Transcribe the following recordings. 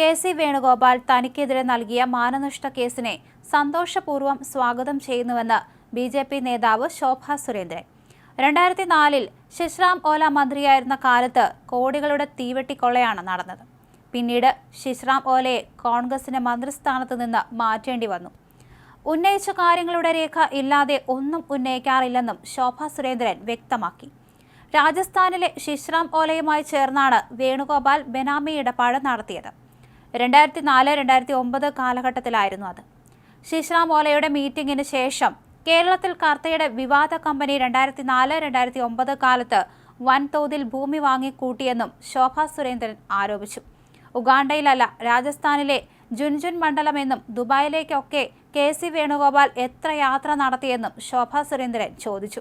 K C Venugopal തനിക്കെതിരെ നൽകിയ മാനനഷ്ട കേസിനെ സന്തോഷപൂർവം സ്വാഗതം ചെയ്യുന്നുവെന്ന് ബി ജെ പി നേതാവ് ശോഭ സുരേന്ദ്രൻ. രണ്ടായിരത്തി നാലിൽ ശിശ്രാം ഓല മന്ത്രിയായിരുന്ന കാലത്ത് കോടികളുടെ തീവെട്ടിക്കൊള്ളയാണ് നടന്നത്. പിന്നീട് ശിശ്രാം ഓലയെ കോൺഗ്രസിന്റെ മന്ത്രിസ്ഥാനത്ത് നിന്ന് മാറ്റേണ്ടി വന്നു. ഉന്നയിച്ച കാര്യങ്ങളുടെ രേഖ ഇല്ലാതെ ഒന്നും ഉന്നയിക്കാറില്ലെന്നും ശോഭ സുരേന്ദ്രൻ വ്യക്തമാക്കി. രാജസ്ഥാനിലെ ശിശ്രാം ഓലയുമായി ചേർന്നാണ് വേണുഗോപാൽ ബെനാമി ഇടപാട് നടത്തിയത്. രണ്ടായിരത്തി നാല് രണ്ടായിരത്തി ഒമ്പത് കാലഘട്ടത്തിലായിരുന്നു അത്. ശിശ്രാം ഓലയുടെ മീറ്റിംഗിന് ശേഷം കേരളത്തിൽ കർത്തയുടെ വിവാദ കമ്പനി രണ്ടായിരത്തി നാല് രണ്ടായിരത്തി ഒമ്പത് കാലത്ത് വൻതോതിൽ ഭൂമി വാങ്ങിക്കൂട്ടിയെന്നും ശോഭ സുരേന്ദ്രൻ ആരോപിച്ചു. ഉഗാണ്ടയിലല്ല രാജസ്ഥാനിലെ ജുൻജുൻ മണ്ഡലമെന്നും ദുബായിലേക്കൊക്കെ കെ സി വേണുഗോപാൽ എത്ര യാത്ര നടത്തിയെന്നും ശോഭ സുരേന്ദ്രൻ ചോദിച്ചു.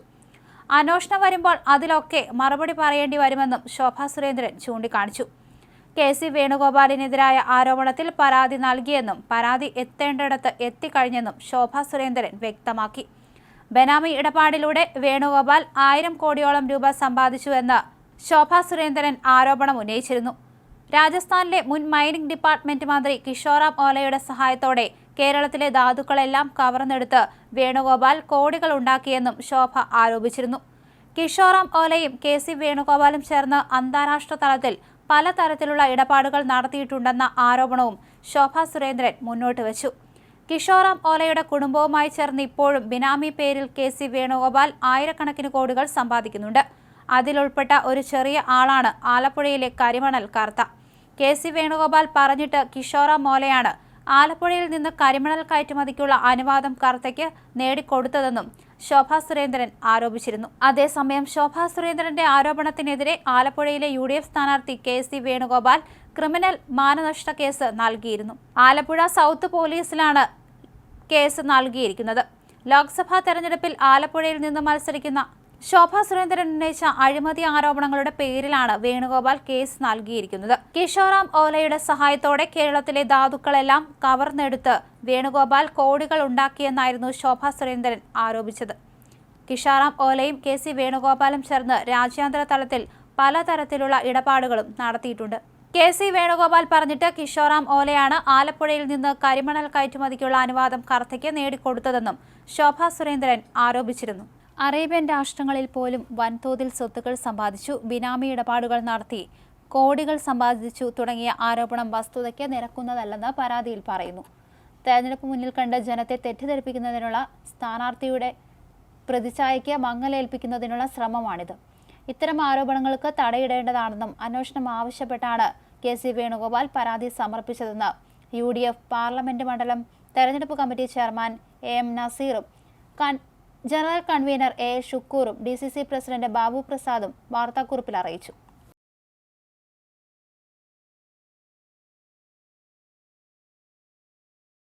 അന്വേഷണം വരുമ്പോൾ അതിലൊക്കെ മറുപടി പറയേണ്ടി വരുമെന്നും ശോഭ സുരേന്ദ്രൻ ചൂണ്ടിക്കാണിച്ചു. കെ സി വേണുഗോപാലിനെതിരായ ആരോപണത്തിൽ പരാതി നൽകിയെന്നും പരാതി എത്തേണ്ടിടത്ത് എത്തിക്കഴിഞ്ഞെന്നും ശോഭ സുരേന്ദ്രൻ വ്യക്തമാക്കി. ബനാമി ഇടപാടിലൂടെ വേണുഗോപാൽ ആയിരം കോടിയോളം രൂപ സമ്പാദിച്ചുവെന്ന് ശോഭ സുരേന്ദ്രൻ ആരോപണം ഉന്നയിച്ചിരുന്നു. രാജസ്ഥാനിലെ മുൻ മൈനിംഗ് ഡിപ്പാർട്ട്മെന്റ് മന്ത്രി കിഷോറാം ഓലയുടെ സഹായത്തോടെ കേരളത്തിലെ ധാതുക്കളെല്ലാം കവർന്നെടുത്ത് വേണുഗോപാൽ കോടികൾ ഉണ്ടാക്കിയെന്നും ശോഭ ആരോപിച്ചിരുന്നു. കിഷോറാം ഓലയും കെ സി വേണുഗോപാലും ചേർന്ന് അന്താരാഷ്ട്ര തലത്തിൽ പലതരത്തിലുള്ള ഇടപാടുകൾ നടത്തിയിട്ടുണ്ടെന്ന ആരോപണവും ശോഭ സുരേന്ദ്രൻ മുന്നോട്ട് വച്ചു. കിഷോറാം ഓലയുടെ കുടുംബവുമായി ചേർന്ന് ഇപ്പോഴും ബിനാമി പേരിൽ കെ സി വേണുഗോപാൽ ആയിരക്കണക്കിന് കോടികൾ സമ്പാദിക്കുന്നുണ്ട്. അതിലുൾപ്പെട്ട ഒരു ചെറിയ ആളാണ് ആലപ്പുഴയിലെ കരിമണൽ കാർത്ത കെ സി വേണുഗോപാൽ പറഞ്ഞിട്ട് കിഷോറാം മോലയാണ് ആലപ്പുഴയിൽ നിന്ന് കരിമണൽ കയറ്റുമതിക്കുള്ള അനുവാദം കർത്തയ്ക്ക് നേടിക്കൊടുത്തതെന്നും ശോഭാ സുരേന്ദ്രൻ ആരോപിച്ചിരുന്നു. അതേസമയം ശോഭാ സുരേന്ദ്രന്റെ ആരോപണത്തിനെതിരെ ആലപ്പുഴയിലെ യു ഡി എഫ് സ്ഥാനാർത്ഥി കെ സി വേണുഗോപാൽ ക്രിമിനൽ മാനനഷ്ട കേസ് നൽകിയിരുന്നു. ആലപ്പുഴ സൗത്ത് പോലീസിലാണ് കേസ് നൽകിയിരിക്കുന്നത്. ലോക്സഭാ തെരഞ്ഞെടുപ്പിൽ ആലപ്പുഴയിൽ നിന്ന് മത്സരിക്കുന്ന ശോഭ സുരേന്ദ്രൻ ഉന്നയിച്ച അഴിമതി ആരോപണങ്ങളുടെ പേരിലാണ് വേണുഗോപാൽ കേസ് നൽകിയിരിക്കുന്നത്. കിഷോറാം ഓലയുടെ സഹായത്തോടെ കേരളത്തിലെ ധാതുക്കളെല്ലാം കവർന്നെടുത്ത് വേണുഗോപാൽ കോടികൾ ഉണ്ടാക്കിയെന്നായിരുന്നു ശോഭ സുരേന്ദ്രൻ ആരോപിച്ചത്. കിഷോറാം ഓലയും കെ സി വേണുഗോപാലും ചേർന്ന് രാജ്യാന്തര തലത്തിൽ പലതരത്തിലുള്ള ഇടപാടുകളും നടത്തിയിട്ടുണ്ട്. കെ സി വേണുഗോപാൽ പറഞ്ഞിട്ട് കിഷോറാം ഓലയാണ് ആലപ്പുഴയിൽ നിന്ന് കരിമണൽ കയറ്റുമതിക്കുള്ള അനുവാദം കർത്തയ്ക്ക് നേടിക്കൊടുത്തതെന്നും ശോഭ സുരേന്ദ്രൻ ആരോപിച്ചിരുന്നു. അറേബ്യൻ രാഷ്ട്രങ്ങളിൽ പോലും വൻതോതിൽ സ്വത്തുക്കൾ സമ്പാദിച്ചു ബിനാമി ഇടപാടുകൾ നടത്തി കോടികൾ സമ്പാദിച്ചു തുടങ്ങിയ ആരോപണം വസ്തുതയ്ക്ക് നിരക്കുന്നതല്ലെന്ന് പരാതിയിൽ പറയുന്നു. തെരഞ്ഞെടുപ്പ് മുന്നിൽ കണ്ട് ജനത്തെ തെറ്റിദ്ധരിപ്പിക്കുന്നതിനുള്ള സ്ഥാനാർത്ഥിയുടെ പ്രതിച്ഛായയ്ക്ക് മങ്ങലേൽപ്പിക്കുന്നതിനുള്ള ശ്രമമാണിത്. ഇത്തരം ആരോപണങ്ങൾക്ക് തടയിടേണ്ടതാണെന്നും അന്വേഷണം ആവശ്യപ്പെട്ടാണ് കെ സി വേണുഗോപാൽ പരാതി സമർപ്പിച്ചതെന്ന് യു ഡി എഫ് പാർലമെന്റ് മണ്ഡലം തെരഞ്ഞെടുപ്പ് കമ്മിറ്റി ചെയർമാൻ എ എം നസീറും general convener A. ഷുക്കൂറും D. C. C president Babu പ്രസാദും വാർത്താക്കുറിപ്പിൽ അറിയിച്ചു.